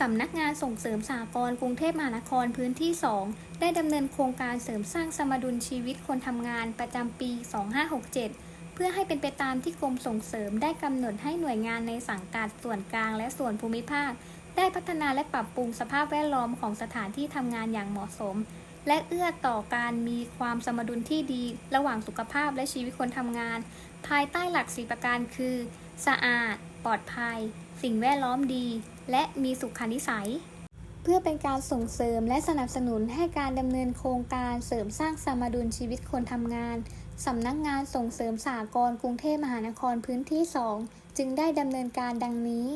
สำนักงานส่งเสริมสากลกรุงเทพมหานครพื้นที่ 2 ได้ดำเนินโครงการเสริมสร้างสมดุลชีวิตคนทำงานประจำปี 2567 เพื่อให้เป็นไปตามที่กรมส่งเสริมได้กำหนดให้หน่วยงานในสังกัดส่วนกลางและส่วนภูมิภาค ได้พัฒนาและปรับปรุงสภาพแวดล้อมของสถานที่ทำงานอย่างเหมาะสม และเอื้อต่อการมีความสมดุลที่ดี ระหว่างสุขภาพและชีวิตคนทำงาน ภายใต้หลักสีประการคือ สะอาด ปลอดภัย สิ่งแวดล้อมดี และมีสุขนิสัย เพื่อเป็นการส่งเสริมและสนับสนุนให้การดำเนินโครงการเสริมสร้างสมดุลชีวิตคนทำงานสำนักงานส่งเสริมสหกรณ์กรุงเทพมหานครพื้นที่ 2 จึงได้ดำเนินการดังนี้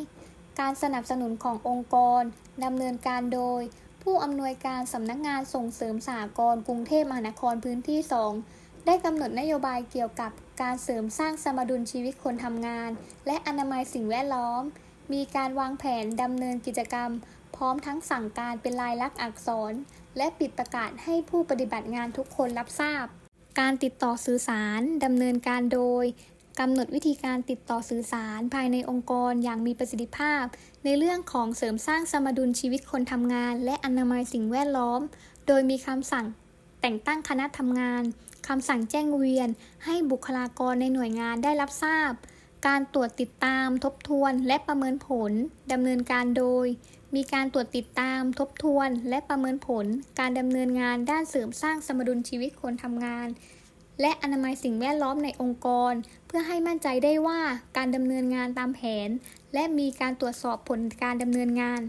การสนับสนุนขององค์กรดำเนินการโดย ผู้อำนวยการสำนักงานส่งเสริมสหกรณ์กรุงเทพมหานครพื้นที่ 2 ได้กำหนดนโยบายเกี่ยวกับการเสริมสร้างสมดุลชีวิตคนทำงาน และอนามัยสิ่งแวดล้อม มีการวางแผนดำเนินกิจกรรม พร้อมทั้งสั่งการเป็นลายลักษณ์อักษร และปิดประกาศให้ผู้ปฏิบัติงานทุกคนรับทราบ การติดต่อสื่อสารดำเนินการโดย กำหนดวิธีการติดต่อสื่อสารภายในองค์กรอย่างมีประสิทธิภาพ ในเรื่องของเสริมสร้างสมดุลชีวิตคนทำงาน และอนามัยสิ่งแวดล้อม โดยมีคำสั่งแต่งตั้งคณะทำงานคำสั่งแจ้งเวียน ให้บุคลากรในหน่วยงานได้รับทราบ การตรวจติดตาม ทบทวน และประเมินผลดำเนินการโดย มีการตรวจติดตาม ทบทวน และประเมินผล การดำเนินงานด้านเสริมสร้างสมดุลชีวิตคนทำงาน และอนามัยสิ่งแวดล้อมในองค์กร เพื่อให้มั่นใจได้ว่าการดำเนินงานตามแผน และมีการตรวจสอบผลการดำเนินงาน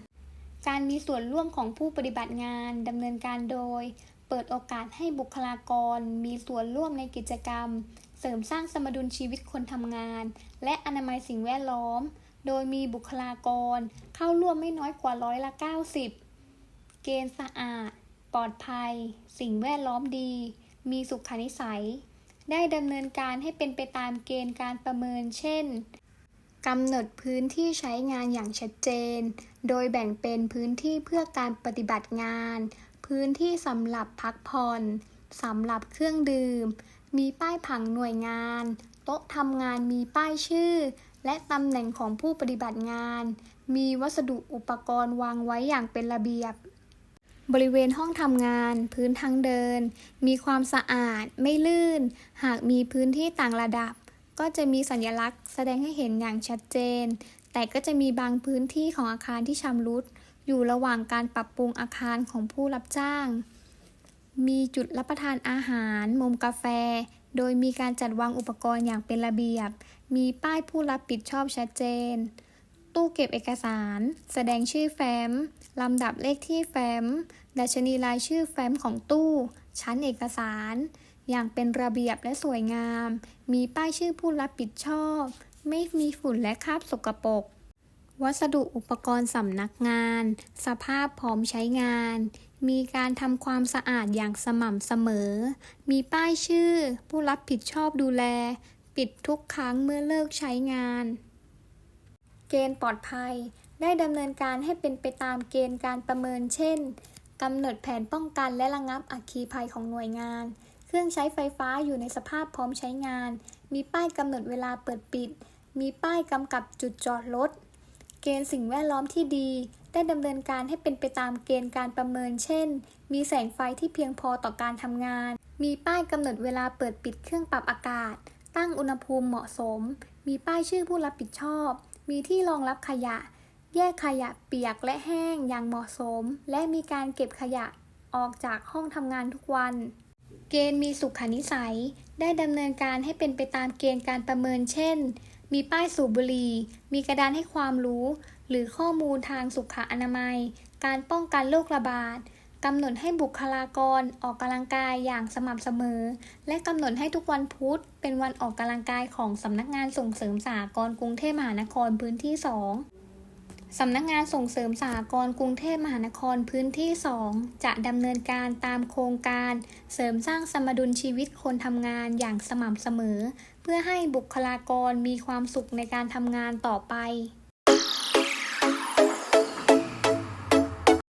การมีส่วนร่วมของผู้ปฏิบัติงานดำเนินการโดย เปิดโอกาสให้บุคลากร มีส่วนร่วมในกิจกรรม เสริมสร้างสมดุลชีวิตคนทำงาน และอนามัยสิ่งแวดล้อม โดยมีบุคลากร เข้าร่วมไม่น้อยกว่าร้อยละ 90 เกณฑ์สะอาด ปลอดภัย สิ่งแวดล้อมดี มีสุขนิสัย ได้ดำเนินการให้เป็นไปตามเกณฑ์การประเมิน เช่นกำหนดพื้นที่ใช้งานอย่างชัดเจน โดยแบ่งเป็นพื้นที่เพื่อการปฏิบัติงาน พื้นที่สำหรับพักผ่อนสำหรับเครื่องดื่ม มีป้ายผังหน่วยงาน โต๊ะทำงานมีป้ายชื่อ และตำแหน่งของผู้ปฏิบัติงาน มีวัสดุอุปกรณ์วางไว้อย่างเป็นระเบียบ บริเวณห้องทำงาน พื้นทางเดิน มีความสะอาด ไม่ลื่น หากมีพื้นที่ต่างระดับ ก็จะมีสัญลักษณ์แสดงให้เห็นอย่างชัดเจน แต่ก็จะมีบางพื้นที่ของอาคารที่ชำรุด อยู่ระหว่างการปรับปรุงอาคารของผู้รับจ้าง มีจุดรับประทานอาหาร มุมกาแฟ โดยมีการจัดวางอุปกรณ์อย่างเป็นระเบียบ มีป้ายผู้รับผิดชอบชัดเจน ตู้เก็บเอกสาร แสดงชื่อแฟ้ม ลำดับเลขที่แฟ้ม ดัชนีรายชื่อแฟ้มของตู้ ชั้นเอกสาร อย่างเป็นระเบียบและสวยงาม มีป้ายชื่อผู้รับผิดชอบ ไม่มีฝุ่นและคราบสกปรก วัสดุอุปกรณ์สำนักงาน สภาพพร้อมใช้งาน มีการทำความสะอาดอย่างสม่ำเสมอ มีป้ายชื่อ ผู้รับผิดชอบดูแล ปิดทุกครั้งเมื่อเลิกใช้งาน เกณฑ์ปลอดภัย ได้ดำเนินการให้เป็นไปตามเกณฑ์การประเมิน เช่นกำหนดแผนป้องกันและระงับอัคคีภัยของหน่วยงาน เครื่องใช้ไฟฟ้าอยู่ในสภาพพร้อมใช้งาน มีป้ายกำหนดเวลาเปิดปิด มีป้ายกำกับจุดจอดรถ เกณฑ์สิ่งแวดล้อมที่ดี ได้ดำเนินการให้เป็นไปตามเกณฑ์การประเมิน เช่น มีแสงไฟที่เพียงพอต่อการทำงาน มีป้ายกำหนดเวลาเปิดปิดเครื่องปรับอากาศ ตั้งอุณหภูมิเหมาะสม มีป้ายชื่อผู้รับผิดชอบ มีที่รองรับขยะ แยกขยะเปียกและแห้งอย่างเหมาะสม และมีการเก็บขยะออกจากห้องทำงานทุกวัน เกณฑ์มีสุขนิสัย ได้ดำเนินการให้เป็นไปตามเกณฑ์การประเมินเช่น มีป้ายสูบบุหรี่ มีกระดานให้ความรู้ หรือข้อมูลทางสุขอนามัย การป้องกันโรคระบาด กำหนดให้บุคลากรออกกำลังกายอย่างสม่ำเสมอ และกำหนดให้ทุกวันพุธเป็นวันออกกำลังกายของสำนักงานส่งเสริมสหกรณ์กรุงเทพมหานครพื้นที่ 2 สำนักงานส่งเสริมสหกรณ์กรุงเทพมหานครพื้นที่ 2 จะดำเนินการตามโครงการ เสริมสร้างสมดุลชีวิตคนทำงานอย่างสม่ำเสมอ เพื่อให้บุคลากรมีความสุขในการทำงานต่อไป